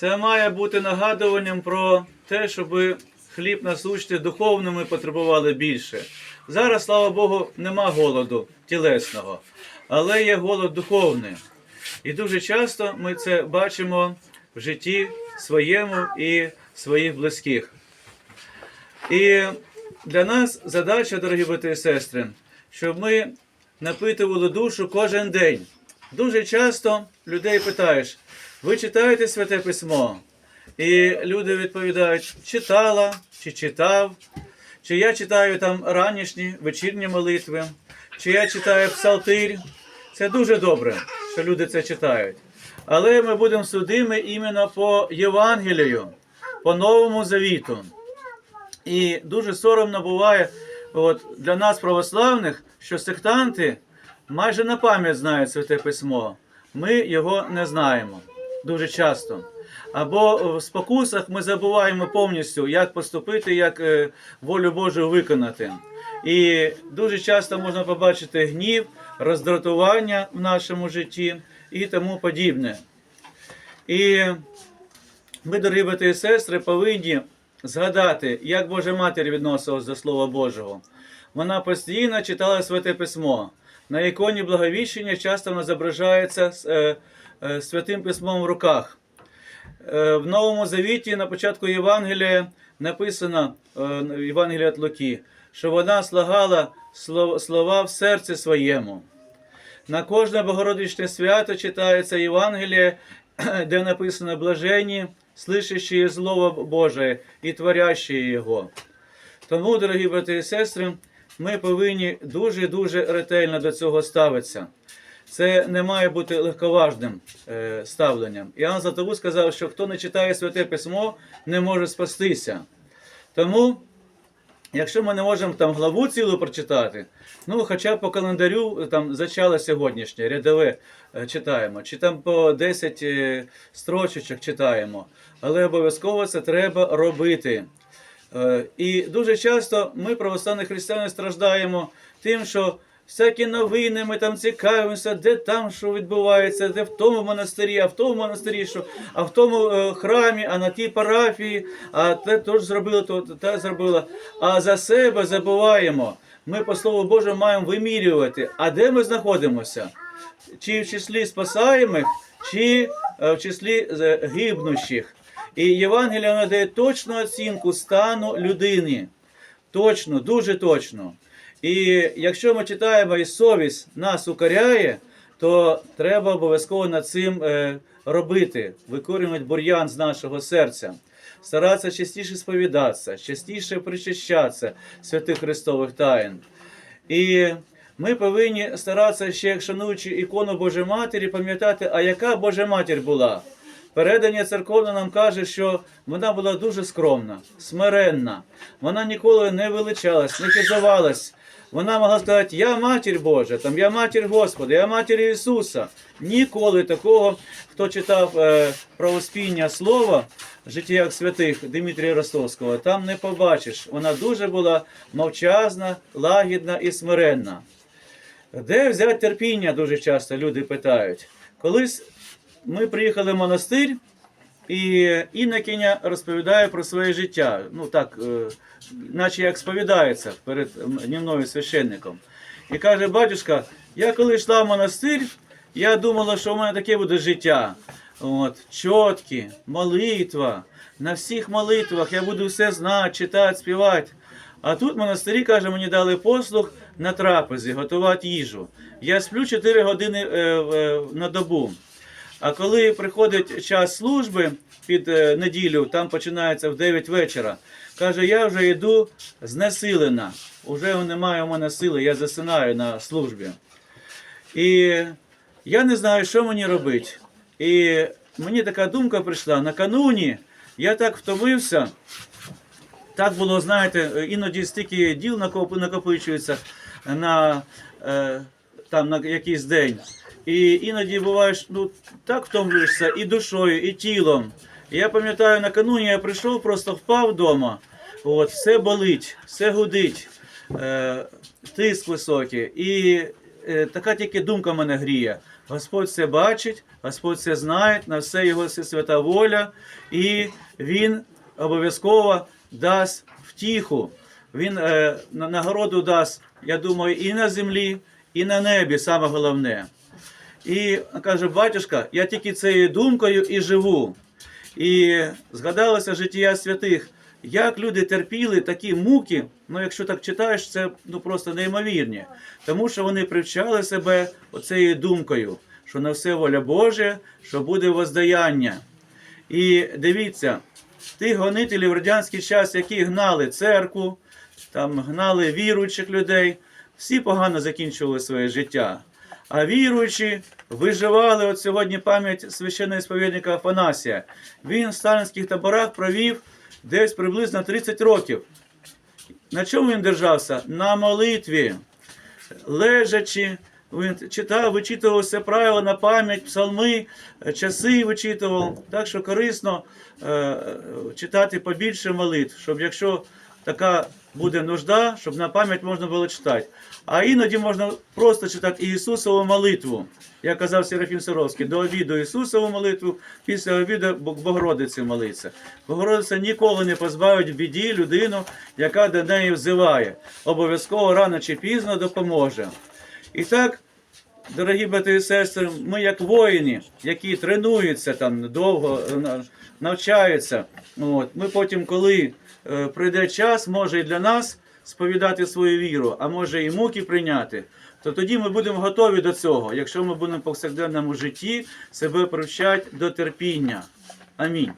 Це має бути нагадуванням про те, щоб хліб насущний духовно ми потребували більше. Зараз, слава Богу, нема голоду тілесного, але є голод духовний. І дуже часто ми це бачимо в житті своєму і своїх близьких. І для нас задача, дорогі брати і сестри, щоб ми напитували душу кожен день. Дуже часто людей питаєш, ви читаєте святе письмо? І люди відповідають, читала чи читав, чи я читаю там ранішні вечірні молитви, чи я читаю псалтир. Це дуже добре, що люди це читають. Але ми будемо судими іменно по Євангелію, по Новому Завіту. І дуже соромно буває от, для нас, православних, що сектанти майже на пам'ять знають святе письмо. Ми його не знаємо дуже часто. Або в спокусах ми забуваємо повністю, як поступити, як е, волю Божу виконати. І дуже часто можна побачити гнів, роздратування в нашому житті і тому подібне. І ми, дорогі брати і сестри, повинні згадати, як Божа Матір відносилась до Слова Божого. Вона постійно читала Святе Письмо. На іконі Благовіщення часто зображається е, е, Святим Письмом в руках. Е, в Новому Завіті на початку Євангелія написано в Євангелії від Луки, що вона слагала слов- слова в серці своєму. На кожне Богородичне свято читається Євангеліє, де написано блажені, слышащі Слово Боже і творящі Його. Тому, дорогі брати і сестри, ми повинні дуже-дуже ретельно до цього ставитися. Це не має бути легковажним е, ставленням. Іоанн Златоуст сказав, що хто не читає святе письмо, не може спастися. Тому, якщо ми не можемо там главу цілу прочитати, ну хоча б по календарю там зачало сьогоднішнє, рядове е, читаємо, чи там по 10 е, строчечок читаємо. Але обов'язково це треба робити. Е, І дуже часто ми, православні християни, страждаємо тим, що всякі новини ми там цікавимося, де там що відбувається, де в тому монастирі, а в тому монастирі, що, а в тому е, храмі, а на тій парафії, а те то ж зробило, то те зробило. А за себе забуваємо. Ми по Слову Божому маємо вимірювати. А де ми знаходимося? Чи в числі спасаємих, чи е, в числі е, гибнущих. І Євангелія вона дає точну оцінку стану людини. Точно, дуже точно. І якщо ми читаємо і совість нас укоряє, то треба обов'язково над цим е, робити, викорювати бур'ян з нашого серця, старатися частіше сповідатися, частіше причащатися святих Христових таїн. І ми повинні старатися ще, як шануючи ікону Божої Матері, пам'ятати, а яка Божа Матір була. Передання церковне нам каже, що вона була дуже скромна, смиренна. Вона ніколи не величалась, не хизувалась. Вона могла сказати, я матір Божа, там, я матір Господа, я матір Ісуса. Ніколи такого, хто читав е, про слова в життях святих Дмитрія Ростовського, там не побачиш. Вона дуже була мовчазна, лагідна і смиренна. Де взяти терпіння, дуже часто люди питають. Колись ми приїхали в монастир, і інокиня розповідає про своє життя. Ну так, е, наче як сповідається перед днівною священником. І каже, батюшка, я коли йшла в монастир, я думала, що в мене таке буде життя. От, чоткі, молитва. На всіх молитвах я буду все знати, читати, співати. А тут монастирі, каже, мені дали послуг на трапезі, готувати їжу. Я сплю 4 години е, е, на добу. А коли приходить час служби під е, неділю, там починається в 9 вечора, каже, я вже йду знесилена. Уже немає у мене сили, я засинаю на службі. І я не знаю, що мені робити. І мені така думка прийшла. Накануні я так втомився. Так було, знаєте, іноді стільки діл накоп- накопичується на, е, там, на якийсь день. І іноді буваєш, ну так втомлюєшся і душою, і тілом. Я пам'ятаю, накануні я прийшов, просто впав вдома. От, все болить, все гудить, е, тиск високий. І е, така тільки думка мене гріє. Господь все бачить, Господь все знає, на все його все свята воля, і Він обов'язково дасть втіху. Він е, нагороду дасть, я думаю, і на землі, і на небі, саме головне. І каже, батюшка, я тільки цією думкою і живу. І згадалося життя святих, як люди терпіли такі муки. Ну, якщо так читаєш, це ну просто неймовірні. Тому що вони привчали себе оцею думкою, що на все воля Божа, що буде воздаяння. І дивіться, тих гонителів в радянський час, які гнали церкву, там гнали віруючих людей, всі погано закінчували своє життя. А віруючі виживали от сьогодні пам'ять священного сповідника Афанасія. Він в сталінських таборах провів десь приблизно 30 років. На чому він держався? На молитві. Лежачи, він читав, вичитував все правила на пам'ять, псалми, е, часи вичитував. Так що корисно е, читати побільше молитв, щоб якщо така буде нужда, щоб на пам'ять можна було читати. А іноді можна просто читати Ісусову молитву. Я казав Серафім Саровський, до обіду Ісусову молитву, після обіду Бог- Богородиці молиться. Богородиця ніколи не позбавить в біді людину, яка до неї взиває. Обов'язково рано чи пізно допоможе. І так, дорогі брати і сестри, ми як воїни, які тренуються там довго, е, навчаються. От, ми потім, коли е, прийде час, може і для нас сповідати свою віру, а може і муки прийняти, то тоді ми будемо готові до цього, якщо ми будемо в повсякденному житті себе привчати до терпіння. Амінь.